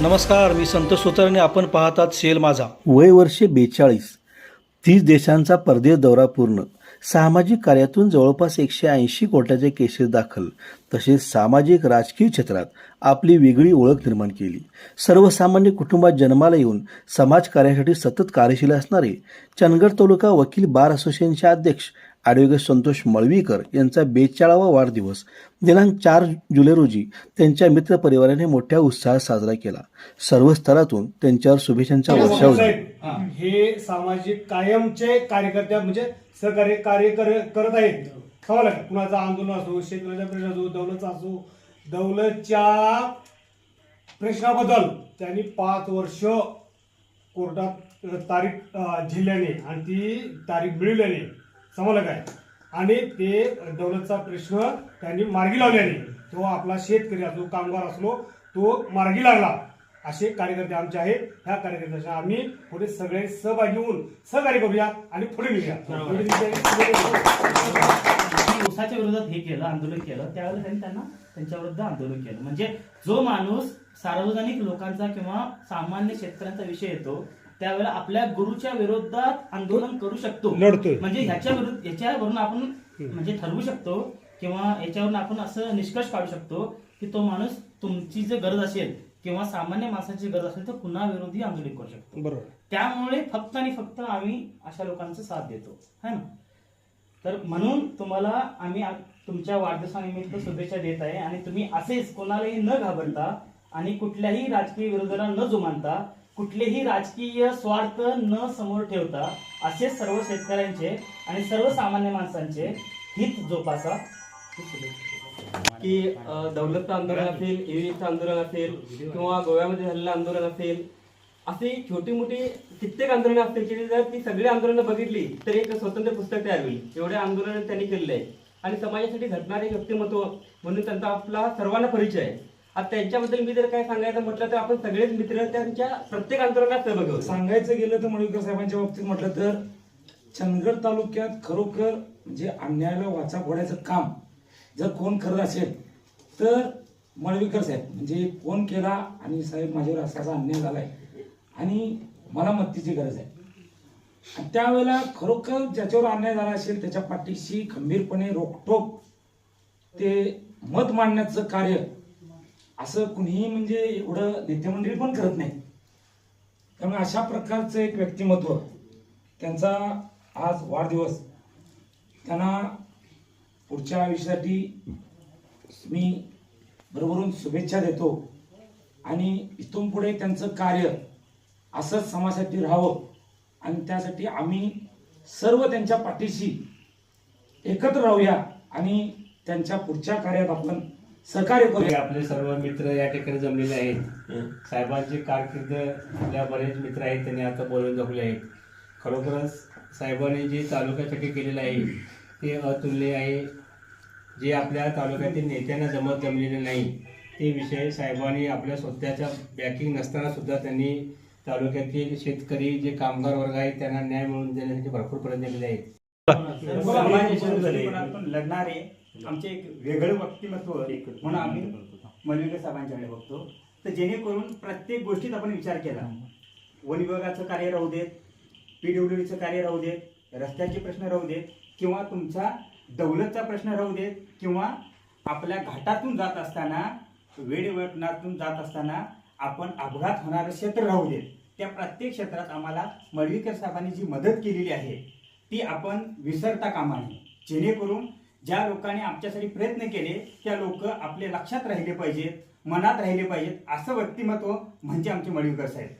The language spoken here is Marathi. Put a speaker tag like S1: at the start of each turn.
S1: नमस्कार मी संतोष सोतरणे आपण पाहतात सेल माझा.
S2: वय वर्षे बेचाळीस. तीस देशांचा परदेश दौरा पूर्ण. सामाजिक कार्यातून जवळपास एकशे ऐंशी कोट्याचे केसेस दाखल. तसेच सामाजिक राजकीय क्षेत्रात आपली वेगळी ओळख निर्माण केली. सर्वसामान्य कुटुंबात जन्माला येऊन समाजकार्यासाठी सतत कार्यशील असणारे चंदगड तालुका वकील बार असोसिएशनचे अध्यक्ष ॲडव्होकेट संतोष मळवीकर यांचा बेचाळावा वाढदिवस. दिनांक चार जुलै रोजी त्यांच्या मित्रपरिवाराने मोठ्या उत्साहात साजरा केला. सर्व स्तरातून त्यांच्यावर शुभेच्छांचा वर्षाव झाला
S3: साहेब, हे. सामाजिक कायमचे कार्यकर्ते म्हणजे सहकार्य कार्य कर- करत आहेत. कुणाचं आंदोलन असो शेतकऱ्याचा प्रश्न असो दौलतचा असो दौलतच्या प्रश्नाबद्दल त्यांनी पाच वर्ष कोर्टात तारीख अं, झेलल्याने आणि ती तारीख मिळवल्याने समजलं काय आणि ते दौलतचा प्रश्न त्यांनी मार्गी लावल्याने तो आपला शेतकरी असो कामगार असलो तो मार्गी लागला. असे कार्यकर्ते आमचे आहेत. ह्या कार्यकर्त्याच्या आम्ही पुढे सगळे सहभागी होऊन सहकार्य करूया आणि पुढे निघूया.
S4: उसाच्या विरोधात हे केलं आंदोलन केलं त्यावेळेला त्यांनी त्यांना त्यांच्या विरुद्ध आंदोलन केलं. म्हणजे जो माणूस सार्वजनिक लोकांचा किंवा सामान्य शेतकऱ्यांचा विषय येतो त्यावेळेला आपल्या गुरुच्या विरोधात आंदोलन करू शकतो.
S3: लढतोय.
S4: म्हणजे ह्याच्या विरुद्ध याच्यावरून आपण म्हणजे ठरवू शकतो किंवा याच्यावरून आपण असं निष्कर्ष काढू शकतो की तो माणूस तुमची जर गरज असेल किंवा सामान्य माणसाची गरज असेल तर पुन्हा विरोधी आंदोलन करू शकतो.
S3: बरोबर.
S4: त्यामुळे फक्त आणि फक्त आम्ही अशा लोकांचा साथ देतो. है ना? तर म्हणून तुम्हाला आम्ही तुमच्या वाढदिवसानिमित्त शुभेच्छा देत आहे आणि तुम्ही असेच कोणालाही न घाबरता आणि कुठल्याही राजकीय विरोधाला न जुमानता कुठलेही राजकीय स्वार्थ न समोर ठेवता असे सर्व शेतकऱ्यांचे आणि सर्वसामान्य माणसांचे हित जोपासा.
S5: की दौलत आंदोलन असेल ईव्हीचं आंदोलन असेल किंवा गोव्यामध्ये झालेलं आंदोलन असेल अशी छोटी मोठी कित्येक आंदोलनं असतील की जर ती सगळी आंदोलनं बघितली तर एक स्वतंत्र पुस्तक तयार होईल. एवढे आंदोलन त्यांनी केलेले आहे. आणि समाजासाठी घडणारे व्यक्तिमत्व म्हणून त्यांचा आपला सर्वांना परिचय आहे. आता त्यांच्याबद्दल मी जर काय सांगायचं म्हटलं तर आपण सगळेच मित्र त्यांच्या प्रत्येक आंदोलनात सहभागी होतो.
S6: सांगायचं गेलं तर मळवीकर साहेबांच्या बाबतीत म्हटलं तर चंदगड तालुक्यात खरोखर म्हणजे अन्यायाला वाचा फोडायचं काम जर कोण करत असेल तर मळवीकर साहेब म्हणजे फोन केला आणि साहेब माझ्यावर असा असा अन्याय झालाय आणि मला मदतीची गरज आहे. आणि त्यावेळेला खरोखर ज्याच्यावर अन्याय झाला असेल त्याच्या पाठीशी खंबीरपणे रोखटोक ते मत मांडण्याचं कार्य असं कुणीही म्हणजे एवढं नेतेमंडळी पण करत नाही. त्यामुळे अशा प्रकारचं एक व्यक्तिमत्व त्यांचा आज वाढदिवस त्यांना पुढच्या आयुष्यासाठी मी बरोबरून शुभेच्छा देतो आणि इथून पुढे त्यांचं कार्य असंच समाजासाठी राहावं आणि त्यासाठी आम्ही सर्व त्यांच्या पाठीशी एकत्र राहूया आणि त्यांच्या पुढच्या कार्यात आपण सहकार्य करूया
S7: आपले सर्व मित्र या ठिकाणी जमलेले आहेत. साहेबांची कारकीर्द आपल्या बरेच मित्र आहेत त्यांनी आता बोलून दाखवले आहेत. खरोखरच साहेबांनी जे तालुक्यासाठी केलेलं आहे ते अतुलनीय आहे. जे आपल्या तालुक्यातील नेत्यांना जमत जमलेले नाही ते विषय साहेबांनी आपल्या स्वतःच्या बॅकिंग नसताना सुद्धा त्यांनी तालुक्यातील शेतकरी जे कामगार वर्ग आहेत त्यांना न्याय मिळवून देण्यासाठी भरपूर प्रयत्न केले आहेत.
S8: लढणारे आमचे एक वेगळं व्यक्तिमत्व म्हणून आम्ही मलिंग साहेबांच्याकडे बघतो. तर जेणेकरून प्रत्येक गोष्टीत आपण विचार केला. वन विभागाचं कार्य राहू देत पीडब्ल्यूडीचं कार्य राहू देत रस्त्याचे प्रश्न राहू देत किंवा तुमचा दौलतचा प्रश्न राहू देत किंवा आपल्या घाटातून जात असताना वेळवटनातून जात असताना आपण अपघात होणारं क्षेत्र राहू देत. त्या प्रत्येक क्षेत्रात आम्हाला मळवीकर साहेबांनी जी मदत केलेली आहे ती आपण विसरता कामा नये. जेणेकरून ज्या लोकांनी आमच्यासाठी प्रयत्न केले त्या लोक आपले लक्षात राहिले पाहिजेत मनात राहिले पाहिजेत असं व्यक्तिमत्व म्हणजे आमचे मळवीकर साहेब.